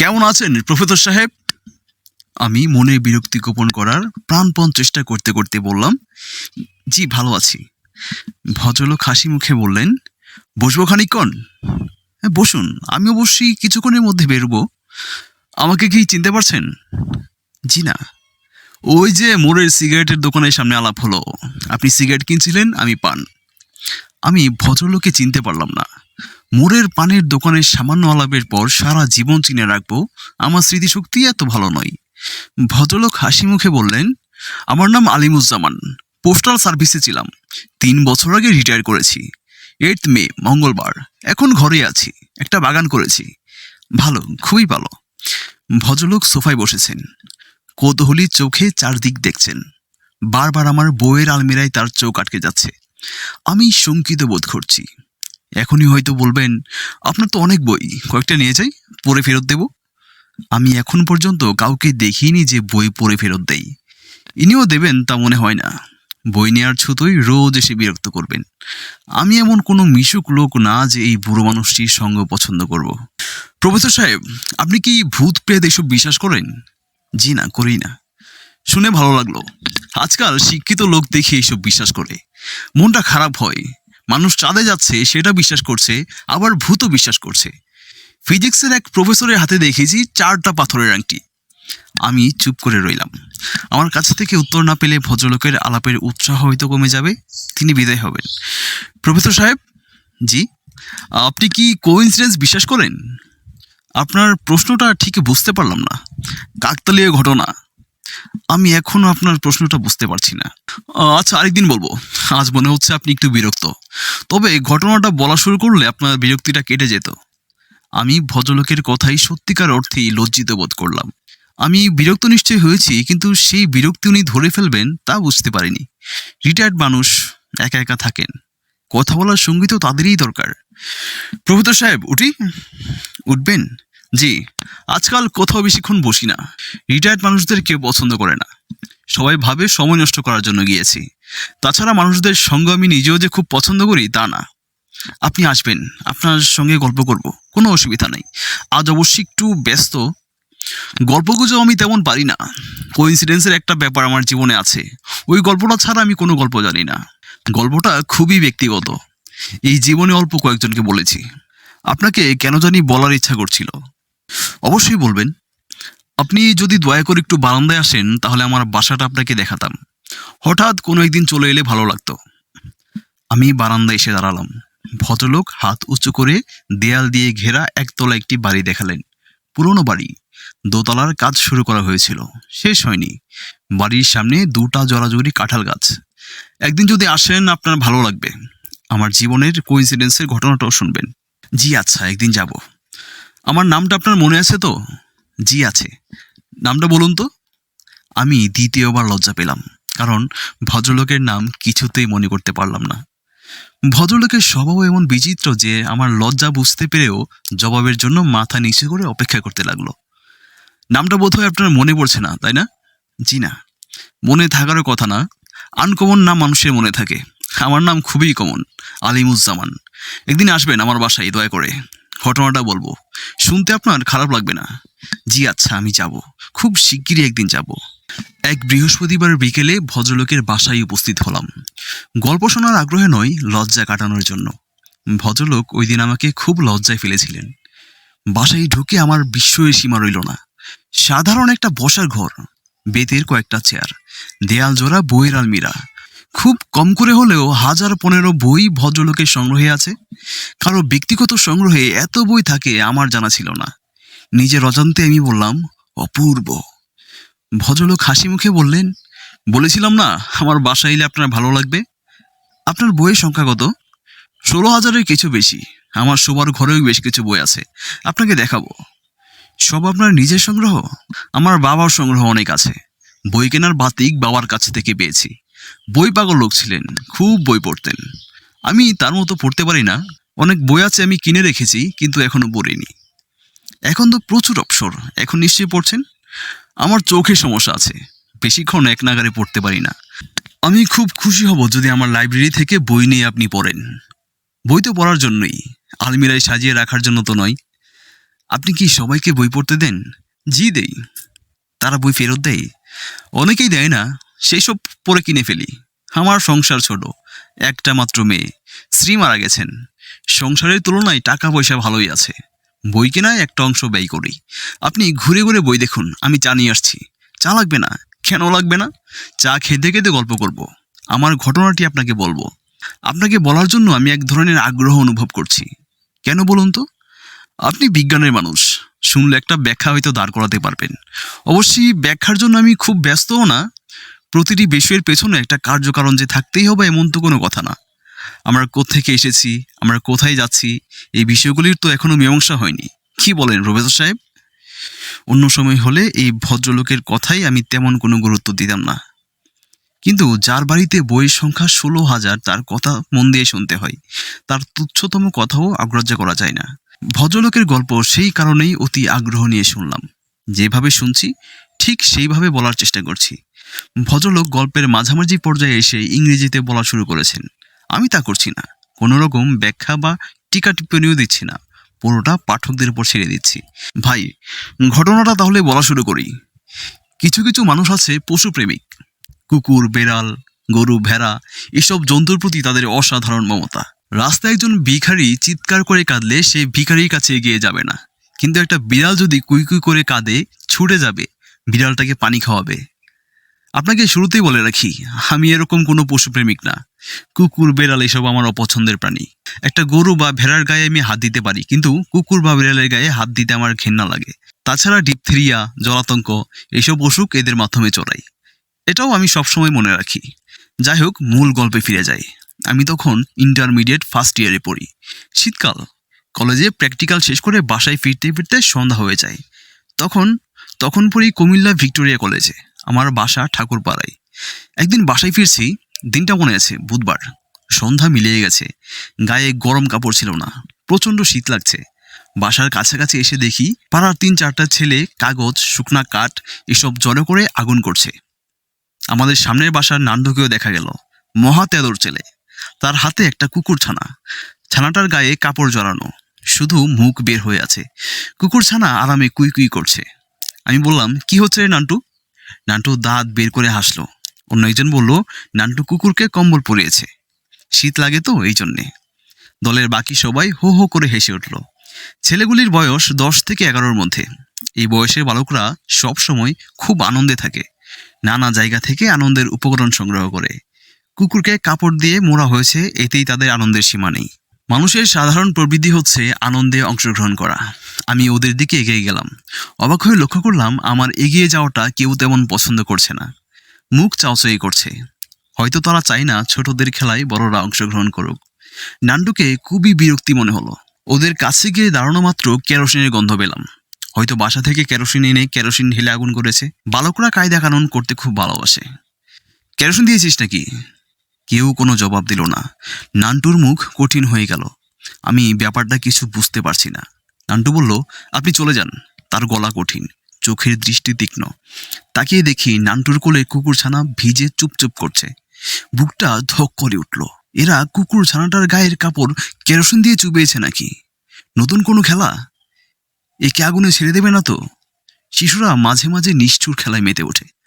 কেমন আছেন প্রফেসর সাহেব? আমি মনে বিরক্তি গোপন করার প্রাণপণ চেষ্টা করতে করতে বললাম জি ভালো আছি। ভদ্রলোক হাসি মুখে বললেন বসবো খানিকক্ষণ? "হ্যাঁ, বসুন আমি অবশ্যই কিছুক্ষণের মধ্যে বেরোবো। আমাকে কি চিনতে পারছেন? জি না। ওই যে মোড়ের সিগারেটের দোকানের সামনে আলাপ হলো। আপনি সিগারেট কিনছিলেন আমি পান। আমি ভদ্রলোককে চিনতে পারলাম না। মোড়ের পানের দোকানের সামান্য আলাপের পর সারা জীবন চিনে রাখব, আমার স্মৃতিশক্তি এত ভালো নয়। ভদ্রলোক হাসি মুখে বললেন, আমার নাম আলিমুজ্জামান, পোস্টাল সার্ভিসে ছিলাম। তিন বছর আগে রিটায়ার করেছি। এইট মে, মঙ্গলবার, এখন ঘরে আছি, একটা বাগান করেছি। ভালো, খুবই ভালো। ভদ্রলোক সোফায় বসেছেন। কৌতূহলী চোখে চারদিক দেখছেন। বারবার আমার বইয়ের আলমিরায় তার চোখ আটকে যাচ্ছে। আমি শঙ্কিত বোধ করছি। এখনই হয়তো বলবেন, আপনার তো অনেক বই, কয়েকটা নিয়ে যাই, পড়ে ফেরত দেব। আমি এখন পর্যন্ত কাউকে দেখিনি যে বই পড়ে ফেরত দেই। ইনিও দেবেন, তা মনে হয় না। বই নেওয়ার ছুতোই রোজ এসে বিরক্ত করবেন। আমি এমন কোনো মিশুক লোক না যে এই বুড়ো মানুষটির সঙ্গ পছন্দ করব। প্রফেসর সাহেব, আপনি কি ভূত প্রেত এসব বিশ্বাস করেন? জি না, করি না। শুনে ভালো লাগল। আজকাল শিক্ষিত লোক দেখে এইসব বিশ্বাস করে। মনটা খারাপ হয়। মানুষ চাঁদে যাচ্ছে, সেটা বিশ্বাস করছে, আবার ভূতও বিশ্বাস করছে। ফিজিক্সের এক প্রফেসরের হাতে দেখেছি চারটা পাথরের আংটি। আমি চুপ করে রইলাম। আমার কাছ থেকে উত্তর না পেলে ভদ্রলোকের আলাপের উৎসাহ হয়তো কমে যাবে। তিনি বিদায় হবেন। প্রফেসর সাহেব, জি, আপনি কি কোইন্সিডেন্স বিশ্বাস করেন? আপনার প্রশ্নটা ঠিক বুঝতে পারলাম না। কাকতালীয় ঘটনা। আমি এখনও আপনার প্রশ্নটা বুঝতে পারছি না। আচ্ছা আরেকদিন বলব। আজ মনে হচ্ছে আপনি একটু বিরক্ত। তবে ঘটনাটা বলা শুরু করলে আপনার বিরক্তিটা কেটে যেত। আমি ভদ্রলোকের কথাই সত্যিকার অর্থেই লজ্জিত বোধ করলাম। আমি বিরক্ত নিশ্চয় হয়েছি, কিন্তু সেই বিরক্তি উনি ধরে ফেলবেন তা বুঝতে পারিনি। রিটায়ার্ড মানুষ, একা একা থাকেন। কথা বলার সঙ্গী তো তাদেরই দরকার। প্রফেসর সাহেব, উঠি। উঠবেন? জি, আজকাল কোথাও বেশিক্ষণ বসি না। রিটায়ার্ড মানুষদের কেউ পছন্দ করে না। সবাই ভাবে সময় নষ্ট করার জন্য গিয়েছি। তাছাড়া মানুষদের সঙ্গ আমি নিজেও যে খুব পছন্দ করি তা না। আপনি আসবেন, আপনার সঙ্গে গল্প করব, কোনো অসুবিধা নেই। আজ অবশ্যই একটু ব্যস্ত। গল্পগুজব আমি তেমন পারি না। কোইন্সিডেন্সের একটা ব্যাপার আমার জীবনে আছে। ওই গল্পটা ছাড়া আমি কোনো গল্প জানি না। গল্পটা খুবই ব্যক্তিগত। এই জীবনে অল্প কয়েকজনকে বলেছি। আপনাকে কেন জানি বলার ইচ্ছা করছিল। অবশ্যই বলবেন। আপনি যদি দয়া করে একটু বারান্দায় আসেন, তাহলে আমার বাসাটা আপনাকে দেখাতাম। হঠাৎ কোনো একদিন চলে এলে ভালো লাগতো। আমি বারান্দায় এসে দাঁড়ালাম। ভদ্রলোক হাত উঁচু করে দেয়াল দিয়ে ঘেরা একতলা একটি বাড়ি দেখালেন। পুরনো বাড়ি। দোতলার কাজ শুরু করা হয়েছিল। শেষ হয়নি। বাড়ির সামনে দুটা জোড়াজুড়ি কাঁঠাল গাছ। একদিন যদি আসেন, আপনার ভালো লাগবে। আমার জীবনের কোইন্সিডেন্সের ঘটনাটাও শুনবেন। জি আচ্ছা একদিন যাব। আমার নামটা আপনার মনে আছে তো? জি, আছে। নামটা বলুন তো। আমি দ্বিতীয়বার লজ্জা পেলাম, কারণ ভদ্রলোকের নাম কিছুতেই মনে করতে পারলাম না। ভদ্রলোকের স্বভাব এমন বিচিত্র যে আমার লজ্জা বুঝতে পেরেও জবাবের জন্য মাথা নিচু করে অপেক্ষা করতে লাগল। নামটা বোধহয় আপনার মনে পড়ছে না, তাই না? জি না। মনে থাকারও কথা না। আনকমন নাম মানুষের মনে থাকে। আমার নাম খুবই কমন, আলিমুজ্জামান। একদিন আসবেন আমার বাসায়, দয়া করে। ঘটনাটা বলব। শুনতে আপনার খারাপ লাগবে না। জি আচ্ছা আমি যাব। খুব শিগগিরই একদিন যাব। এক বৃহস্পতিবার বিকেলে ভদ্রলোকের বাসায় উপস্থিত হলাম। গল্প শোনার আগ্রহে নয় লজ্জা কাটানোর জন্য। ভদ্রলোক ওই দিন আমাকে খুব লজ্জায় ফেলেছিলেন। বাসায় ঢুকে আমার বিস্ময়ের সীমা রইল না। সাধারণ একটা বসার ঘর, বেতের কয়েকটা চেয়ার, দেয়াল জোড়া বইয়ের আলমিরা। খুব কম করে হলেও হাজার পনেরো বই ভদ্রলোকের সংগ্রহে আছে। কারও ব্যক্তিগত সংগ্রহে এত বই থাকে আমার জানা ছিল না। নিজের অজান্তে আমি বললাম, অপূর্ব। ভদ্রলোক হাসি মুখে বললেন, বলেছিলাম না, আমার বাসায় এলে আপনার ভালো লাগবে। আপনার বইয়ের সংখ্যা কত? ষোলো হাজারের কিছু বেশি। আমার সবার ঘরেও বেশ কিছু বই আছে। আপনাকে দেখাবো। সব আপনার নিজের সংগ্রহ? আমার বাবার সংগ্রহ অনেক আছে। বই কেনার বাতিক বাবার কাছ থেকে পেয়েছি। বই পাগল লোক ছিলেন, খুব বই পড়তেন। আমি তার মতো পড়তে পারি না। অনেক বই আছে আমি কিনে রেখেছি, কিন্তু এখনও পড়িনি। এখন তো প্রচুর অবসর, এখন নিশ্চয়ই পড়ছেন? আমার চোখে সমস্যা আছে, বেশিক্ষণ এক নাগারে পড়তে পারি না। আমি খুব খুশি হব যদি আমার লাইব্রেরি থেকে বই নিয়ে আপনি পড়েন। বই তো পড়ার জন্যই, আলমিরায় সাজিয়ে রাখার জন্য তো নয়। আপনি কি সবাইকে বই পড়তে দেন? জি দেই। তারা বই ফেরত দেয়? অনেকেই দেয় না। সেই সব পরে কিনে ফেলি। আমার সংসার ছোট, একটা মাত্র মেয়ে। স্ত্রী মারা গেছেন। সংসারের তুলনায় টাকা পয়সা ভালোই আছে। বই কেনায় একটা অংশ ব্যয় করি। আপনি ঘুরে ঘুরে বই দেখুন, আমি চা নিয়ে আসছি। চা লাগবে না? কেন লাগবে না? চা খেতে খেতে গল্প করব। আমার ঘটনাটি আপনাকে বলব। আপনাকে বলার জন্য আমি এক ধরনের আগ্রহ অনুভব করছি। কেন বলুন তো? আপনি বিজ্ঞানের মানুষ। শুনলে একটা ব্যাখ্যা হয়তো দাঁড় করাতে পারবেন। অবশ্যই ব্যাখ্যার জন্য আমি খুব ব্যস্তও না। প্রতিটি বিষয়ের পেছনে একটা কার্যকারণ যে থাকতেই হবে এমন তো কোনো কথা না। আমরা কোত্থেকে এসেছি? আমরা কোথায় যাচ্ছি? এই বিষয়গুলির তো এখনও মীমাংসা হয়নি। কি বলেন প্রফেসর সাহেব? অন্য সময় হলে এই ভদ্রলোকের কথাই আমি তেমন কোনো গুরুত্ব দিতাম না। কিন্তু যার বাড়িতে বইয়ের সংখ্যা ষোলো হাজার, তার কথা মন দিয়ে শুনতে হয়। তার তুচ্ছতম কথাও অগ্রাহ্য করা যায় না। ভদ্রলোকের গল্প সেই কারণেই অতি আগ্রহ নিয়ে শুনলাম। যেভাবে শুনছি, ঠিক সেইভাবে বলার চেষ্টা করছি। ভদ্রলোক গল্পের মাঝামাঝি পর্যায়ে এসে ইংরেজিতে বলা শুরু করেছেন। আমি তা করছি না। কোনো রকম ব্যাখ্যা বা টিকা টিপ্পণীও দিচ্ছি না। পুরোটা পাঠকদের উপর ছেড়ে দিচ্ছি। ভাই, ঘটনাটা তাহলে বলা শুরু করি। কিছু কিছু মানুষ আছে পশুপ্রেমিক। কুকুর, বেড়াল, গরু, ভেড়া, এসব জন্তুর প্রতি তাদের অসাধারণ মমতা। রাস্তায় একজন ভিখারি চিৎকার করে কাঁদলে সে ভিখারির কাছে এগিয়ে যাবে না। কিন্তু একটা বিড়াল যদি কুই কুই করে কাঁদে, ছুটে যাবে। বিড়ালটাকে পানি খাওয়াবে। আপনাকে শুরুতেই বলে রাখি, আমি এরকম কোনো পশুপ্রেমিক না। কুকুর, বেড়াল এসব আমার অপছন্দের প্রাণী। একটা গরু বা ভেড়ার গায়ে আমি হাত দিতে পারি, কিন্তু কুকুর বা বিড়ালের গায়ে হাত দিতে আমার ঘেন্না লাগে। তাছাড়া ডিপথেরিয়া, জলাতঙ্ক এইসব অসুখ এদের মাধ্যমে চড়াই। এটাও আমি সবসময় মনে রাখি। যাই হোক, মূল গল্পে ফিরে যাই। আমি তখন ইন্টারমিডিয়েট ফার্স্ট ইয়ারে পড়ি। শীতকাল। কলেজে প্র্যাকটিক্যাল শেষ করে বাসায় ফিরতে ফিরতে সন্ধ্যা হয়ে যায়। তখন তখন পড়ি কুমিল্লা ভিক্টোরিয়া কলেজে। আমার বাসা ঠাকুরপাড়ায়। একদিন বাসায় ফিরছি, দিনটা মনে আছে, বুধবার। সন্ধ্যা মিলিয়ে গেছে, গায়ে গরম কাপড় ছিল না, প্রচণ্ড শীত লাগছে। বাসার কাছাকাছি এসে দেখি পাড়ার তিন চারটা ছেলে কাগজ, শুকনা কাঠ এসব জড়ো করে আগুন করছে। আমাদের সামনের বাসার নান্ডুকেও দেখা গেল, মহা তেদর ছেলে। তার হাতে একটা কুকুর ছানা। ছানাটার গায়ে কাপড় জড়ানো, শুধু মুখ বের হয়ে আছে। কুকুর ছানা আরামে কুই কুই করছে। আমি বললাম, কি হচ্ছে রে নান্টু? নান্টু দাঁত বের করে হাসলো। অন্য একজন বলল, নান্টু কুকুরকে কম্বল পরিয়েছে। শীত লাগে তো এই জন্যে। দলের বাকি সবাই হো হো করে হেসে উঠল। ছেলেগুলির বয়স দশ থেকে এগারোর মধ্যে। এই বয়সের বালকরা সব সময় খুব আনন্দে থাকে। নানা জায়গা থেকে আনন্দের উপকরণ সংগ্রহ করে। কুকুরকে কাপড় দিয়ে মোড়া হয়েছে, এতেই তাদের আনন্দের সীমা নেই। মানুষের সাধারণ প্রবৃত্তি হচ্ছে আনন্দে অংশগ্রহণ করা। আমি ওদের দিকে এগিয়ে গেলাম। অবাক হয়ে লক্ষ্য করলাম, আমার এগিয়ে যাওয়াটা কেউ তেমন পছন্দ করছে না। মুখ চাওচাই করছে। হয়তো তারা চায় না ছোটদের খেলায় বড়রা অংশগ্রহণ করুক। নান্ডুকে খুবই বিরক্তি মনে হলো। ওদের কাছে গিয়ে দাঁড়ানো মাত্র কেরোসিনের গন্ধ পেলাম। হয়তো বাসা থেকে কেরোসিন এনে কেরোসিন ঢেলে আগুন করেছে। বালকরা কায়দা কানুন করতে খুব ভালোবাসে। কেরোসিন দিয়েছিস নাকি? কেউ কোনো জবাব দিল না। নান্টুর মুখ কঠিন হয়ে গেল। আমি ব্যাপারটা কিছু বুঝতে পারছি না। নান্টু বলল, আপনি চলে যান। তার গলা কঠিন, চোখের দৃষ্টি তীক্ষ্ণ। তাকিয়ে দেখি নান্টুর কোলে কুকুর ছানা ভিজে চুপচুপ করছে। বুকটা ধক করে উঠল। এরা কুকুর ছানাটার গায়ের কাপড় কেরোসিন দিয়ে চুবিয়েছে নাকি? নতুন কোনো খেলা? একে আগুনে ছেড়ে দেবে না তো? শিশুরা মাঝে মাঝে নিষ্ঠুর খেলায় মেতে ওঠে।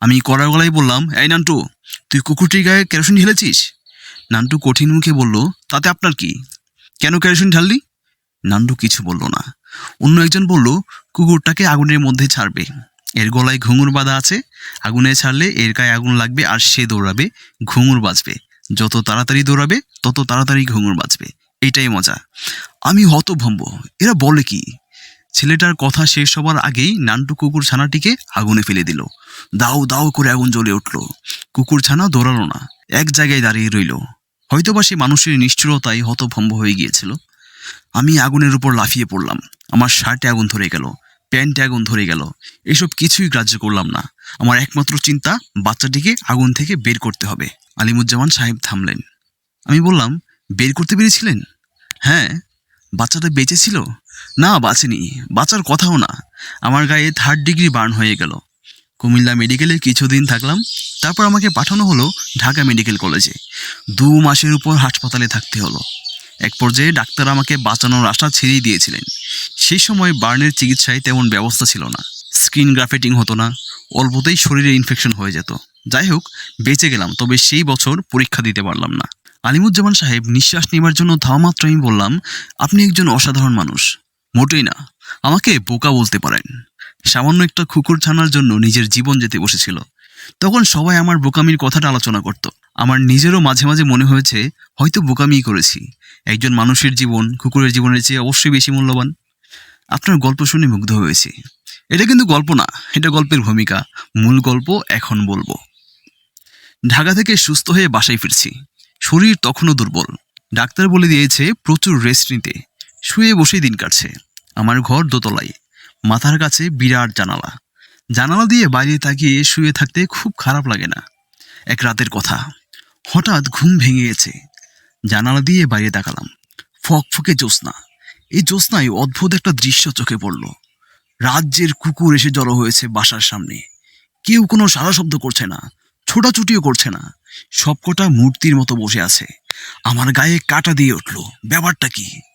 আমি কড়া গলায় বললাম, এই নান্টু, তুই কুকুরটির গায়ে কেরোসিন ঢেলেছিস? নান্টু কঠিন মুখে বলল, তাতে আপনার কি? কেন কেরোসিন ঢাললি? নান্টু কিছু বলল না। অন্য একজন বলল, কুকুরটাকে আগুনের মধ্যে ছাড়বে। এর গলায় ঘুঙুর বাঁধা আছে। আগুনে ছাড়লে এর গায়ে আগুন লাগবে আর সে দৌড়াবে, ঘুঙুর বাজবে যত তাড়াতাড়ি দৌড়াবে, তত তাড়াতাড়ি ঘুঙুর বাজবে এটাই মজা। আমি হতভম্ব। এরা বলে কি? ছেলেটার কথা শেষ হবার আগেই নান্টু কুকুর ছানাটিকে আগুনে ফেলে দিল। দাও দাও করে আগুন জ্বলে উঠল। কুকুর ছানা দৌড়ালো না, এক জায়গায় দাঁড়িয়ে রইল। হয়তোবা সে মানুষের নিষ্ঠুরতায় হতভম্ব হয়ে গিয়েছিল। আমি আগুনের উপর লাফিয়ে পড়লাম। আমার শার্টে আগুন ধরে গেল, প্যান্টে আগুন ধরে গেল। এসব কিছুই গ্রাহ্য করলাম না। আমার একমাত্র চিন্তা, বাচ্চাটিকে আগুন থেকে বের করতে হবে। আলিমুজ্জামান সাহেব থামলেন। আমি বললাম, বের করতে পেরেছিলেন? হ্যাঁ বাচ্চাটা বেঁচে ছিল। না, বাঁচেনি। বাঁচার কথাও না। আমার গায়ে থার্ড ডিগ্রি বার্ন হয়ে গেল। কুমিল্লা মেডিকেলে কিছুদিন থাকলাম। তারপর আমাকে পাঠানো হলো ঢাকা মেডিকেল কলেজে। দু মাসের উপর হাসপাতালে থাকতে হলো। এক পর্যায়ে ডাক্তার আমাকে বাঁচানোর আশা ছেড়েই দিয়েছিলেন। সেই সময় বার্নের চিকিৎসায় তেমন ব্যবস্থা ছিল না। স্কিন গ্রাফেটিং হতো না। অল্পতেই শরীরে ইনফেকশন হয়ে যেত। যাই হোক, বেঁচে গেলাম, তবে সেই বছর পরীক্ষা দিতে পারলাম না। আলিমুজ্জামান সাহেব নিঃশ্বাস নেবার জন্য ধাওমাত্র আমি বললাম, আপনি একজন অসাধারণ মানুষ। মোটেই না। আমাকে বোকা বলতে পারেন। সামান্য একটা কুকুর ছানার জন্য নিজের জীবন যেতে বসেছিল। তখন সবাই আমার বোকামির কথাটা আলোচনা করত। আমার নিজেরও মাঝে মাঝে মনে হয়েছে, হয়তো বোকামিই করেছি। একজন মানুষের জীবন কুকুরের জীবনের চেয়ে অবশ্যই বেশি মূল্যবান। আপনার গল্প শুনে মুগ্ধ হয়েছি। এটা কিন্তু গল্প না, এটা গল্পের ভূমিকা। মূল গল্প এখন বলব। ঢাকা থেকে সুস্থ হয়ে বাসায় ফিরছি। শরীর তখনও দুর্বল। ডাক্তার বলে দিয়েছে, প্রচুর রেস্ট নিতে। শুয়ে বসেই দিন কাটছে। আমার ঘর দোতলায়, মাথার কাছে বিরাট জানালা। জানালা দিয়ে বাইরে তাকিয়ে শুয়ে থাকতে খুব খারাপ লাগে না। এক রাতের কথা। হঠাৎ ঘুম ভেঙে গেছে। জানালা দিয়ে বাইরে তাকালাম। ফকফকে জ্যোৎস্না। এই জ্যোৎস্নায় অদ্ভুত একটা দৃশ্য চোখে পড়ল। রাজ্যের কুকুর এসে জড়ো হয়েছে বাসার সামনে। কেউ কোনো সারা শব্দ করছে না, ছোটাছুটিও করছে না। সবকটা মূর্তির মতো বসে আছে। আমার গায়ে কাটা দিয়ে উঠল। ব্যাপারটা কি?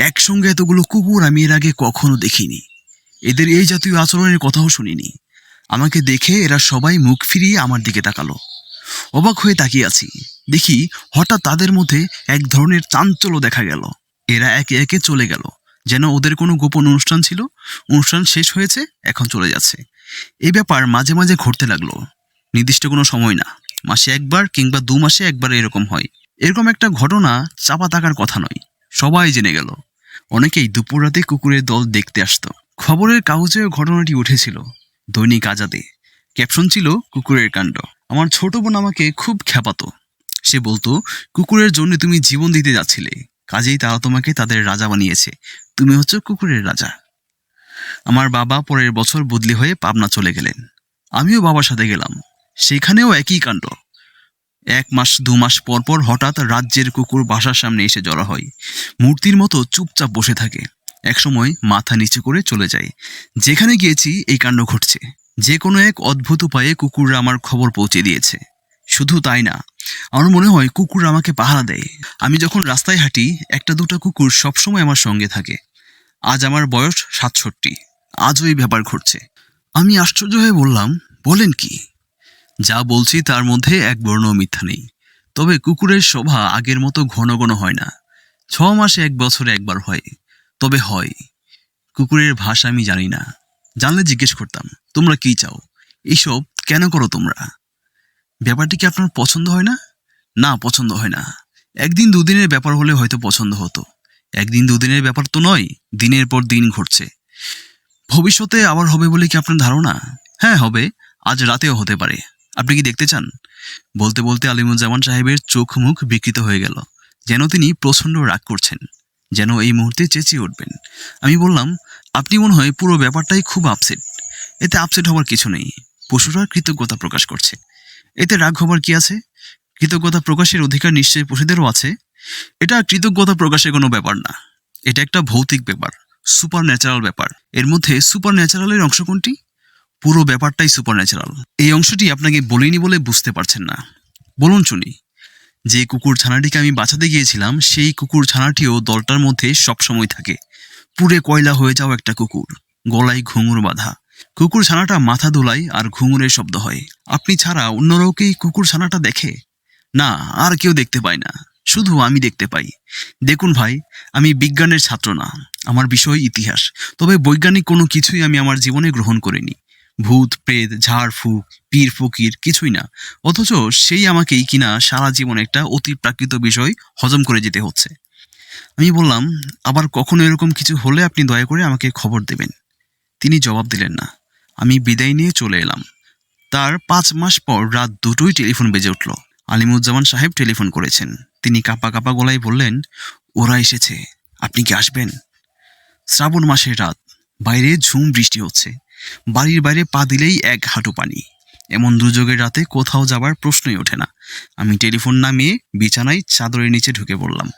একসঙ্গে এতগুলো কুকুর আমি এর আগে কখনো দেখিনি। এদের এই জাতীয় আচরণের কথাও শুনিনি। আমাকে দেখে এরা সবাই মুখ ফিরিয়ে আমার দিকে তাকালো। অবাক হয়ে তাকিয়ে আছি। দেখি হঠাৎ তাদের মধ্যে এক ধরনের চাঞ্চল্য দেখা গেল। এরা একে একে চলে গেল। যেন ওদের কোনো গোপন অনুষ্ঠান ছিল। অনুষ্ঠান শেষ হয়েছে, এখন চলে যাচ্ছে। এই ব্যাপার মাঝে মাঝে ঘটতে লাগল। নির্দিষ্ট কোনো সময় না। মাসে একবার কিংবা দু মাসে একবার এরকম হয়। এরকম একটা ঘটনা চাপা থাকার কথা নয়। সবাই জেনে গেল। অনেকেই দুপুর রাতে কুকুরের দল দেখতে আসতো। খবরের কাগজেও ঘটনাটি উঠেছিল। দৈনিক আজাদে। ক্যাপশন ছিল, কুকুরের কাণ্ড। আমার ছোট বোন আমাকে খুব খ্যাপাতো। সে বলতো, কুকুরের জন্য তুমি জীবন দিতে যাচ্ছিলে। কাজেই তারা তোমাকে তাদের রাজা বানিয়েছে। তুমি হচ্ছে কুকুরের রাজা। আমার বাবা পরের বছর বদলি হয়ে পাবনা চলে গেলেন। আমিও বাবার সাথে গেলাম। সেখানেও একই কাণ্ড। এক মাস, দু মাস পর পর হঠাৎ রাজ্যের কুকুর বাসার সামনে এসে জড়ো হয়। মূর্তির মতো চুপচাপ বসে থাকে। একসময় মাথা নিচু করে চলে যায়। যেখানে গিয়েছি এই কাণ্ড ঘটছে। যে কোনো এক অদ্ভুত উপায়ে কুকুররা আমার খবর পৌঁছে দিয়েছে। শুধু তাই না, আমার মনে হয় কুকুর আমাকে পাহারা দেয়। আমি যখন রাস্তায় হাঁটি, একটা দুটো কুকুর সবসময় আমার সঙ্গে থাকে। আজ আমার বয়স সাতষট্টি। আজও এই ব্যাপার ঘটছে। আমি আশ্চর্য হয়ে বললাম, বলেন কি? যা বলছি তার মধ্যে এক বর্ণ মিথ্যা নেই। তবে কুকুরের শোভা আগের মতো ঘন ঘন হয় না। ছ মাসে এক বছরে একবার হয়, তবে হয়। কুকুরের ভাষা আমি জানি না। জানলে জিজ্ঞেস করতাম, তোমরা কি চাও? এইসব কেন করো তোমরা? ব্যাপারটি কি আপনার পছন্দ হয় না? না, পছন্দ হয় না। একদিন দুদিনের ব্যাপার হলে হয়তো পছন্দ হতো। একদিন দুদিনের ব্যাপার তো নয়, দিনের পর দিন ঘটছে। ভবিষ্যতে আবার হবে বলে কি আপনার ধারণা? হ্যাঁ হবে। আজ রাতেও হতে পারে। আপনি কি দেখতে চান? বলতে বলতে আলিমুজ্জামান সাহেবের চোখ মুখ বিকৃত হয়ে গেল। যেন তিনি প্রচণ্ড রাগ করছেন, যেন এই মুহূর্তে চেঁচিয়ে উঠবেন। আমি বললাম, আপনি মনে হয় পুরো ব্যাপারটাই খুব আপসেট এতে আপসেট হওয়ার কিছু নেই। পশুরা কৃতজ্ঞতা প্রকাশ করছে। এতে রাগ হবার কি আছে? কৃতজ্ঞতা প্রকাশের অধিকার নিশ্চয়ই পশুদেরও আছে। এটা কৃতজ্ঞতা প্রকাশের কোনো ব্যাপার না। এটা একটা ভৌতিক ব্যাপার সুপার ন্যাচারাল ব্যাপার। এর মধ্যে সুপার ন্যাচারালের অংশ কোনটি? পুরো ব্যাপারটাই সুপার ন্যাচারাল এই অংশটি আপনাকে বলিনি বলে বুঝতে পারছেন না। বলুন শুনি, যে কুকুর ছানাটিকে আমি বাঁচাতে গিয়েছিলাম, সেই কুকুর ছানাটিও দলটার মধ্যে সবসময় থাকে। পুরে কয়লা হয়ে যাও একটা কুকুর, গলায় ঘুঙুর বাঁধা। কুকুর ছানাটা মাথা দোলায় আর ঘুঙুরের শব্দ হয়। আপনি ছাড়া অন্যরাও কি কুকুর ছানাটা দেখে? না, আর কেউ দেখতে পায় না। শুধু আমি দেখতে পাই। দেখুন ভাই, আমি বিজ্ঞানের ছাত্র না। আমার বিষয় ইতিহাস। তবে বৈজ্ঞানিক কোনো কিছুই আমি আমার জীবনে গ্রহণ করিনি। ভূত প্রেত ঝাড়, ফুক, পীর, ফকির কিছুই না। অথচ সেই আমাকেই কিনা সারা জীবন একটা অতি প্রাকৃত বিষয় হজম করে যেতে হচ্ছে। আমি বললাম, আবার কখনো এরকম কিছু হলে আপনি দয়া করে আমাকে খবর দেবেন। তিনি জবাব দিলেন না। আমি বিদায় নিয়ে চলে এলাম। তার পাঁচ মাস পর রাত দুটোই টেলিফোন বেজে উঠল। আলিমুজ্জামান সাহেব টেলিফোন করেছেন। তিনি কাপা কাপা গলায় বললেন, ওরা এসেছে। আপনি কি আসবেন? শ্রাবণ মাসের রাত। বাইরে ঝুম বৃষ্টি হচ্ছে। বাড়ির বাইরে পা দিলেই এক হাঁটু পানি। এমন দুর্যোগের রাতে কোথাও যাবার প্রশ্নই ওঠে না। আমি টেলিফোন নামিয়ে বিছানায় চাদরের নিচে ঢুকে পড়লাম।